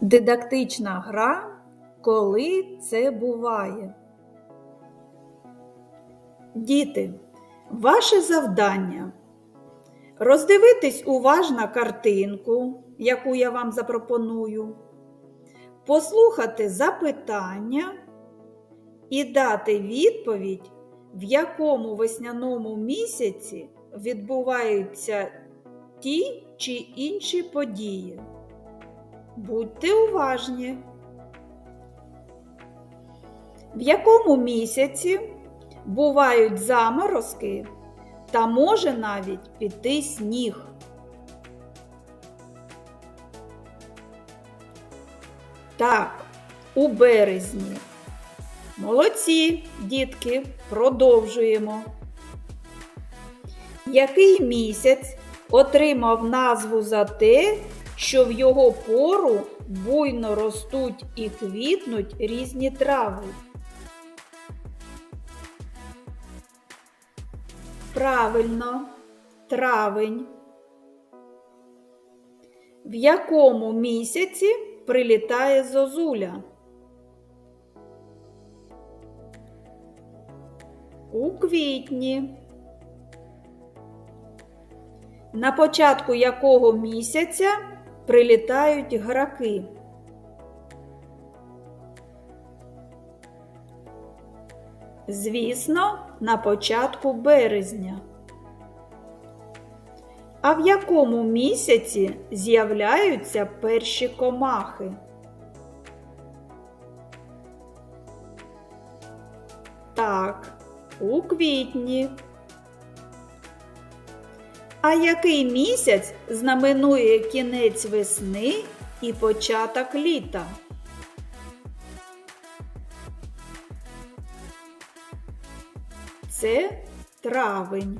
Дидактична гра, коли це буває. Діти, ваше завдання роздивитись уважно картинку, яку я вам запропоную, послухати запитання і дати відповідь, в якому весняному місяці відбуваються ті чи інші події. Будьте уважні. В якому місяці бувають заморозки та може навіть піти сніг? Так, у березні. Молодці, дітки, продовжуємо. Який місяць отримав назву за те, що в його пору буйно ростуть і квітнуть різні трави? Правильно, травень. В якому місяці прилітає зозуля? У квітні. На початку якого місяця прилітають граки? Звісно, на початку березня. А в якому місяці з'являються перші комахи? Так, у квітні. А який місяць знаменує кінець весни і початок літа? Це травень.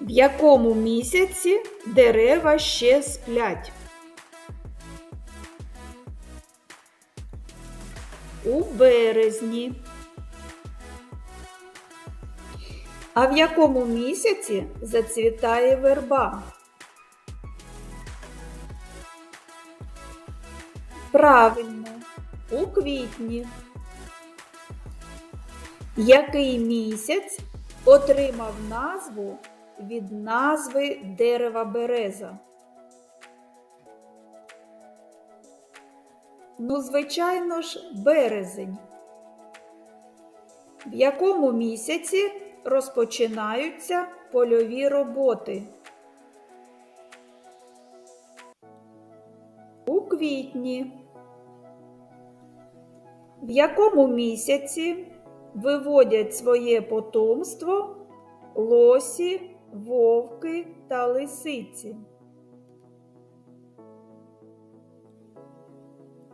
В якому місяці дерева ще сплять? У березні. А в якому місяці зацвітає верба? Правильно, у квітні. Який місяць отримав назву від назви дерева береза? Ну, звичайно ж, березень. В якому місяці розпочинаються польові роботи? У квітні. В якому місяці виводять своє потомство лосі, вовки та лисиці?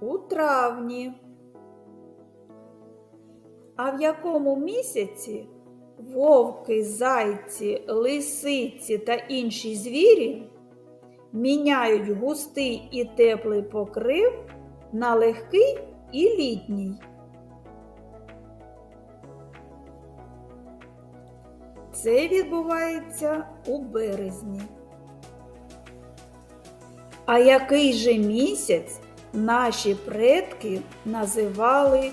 У травні. А в якому місяці вовки, зайці, лисиці та інші звірі міняють густий і теплий покрив на легкий і літній? Це відбувається у березні. А який же місяць наші предки називали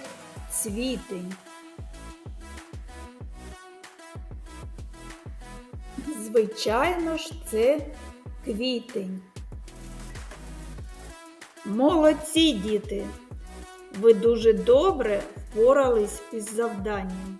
цвітень? Звичайно ж, це квітень. Молодці діти! Ви дуже добре впорались із завданням.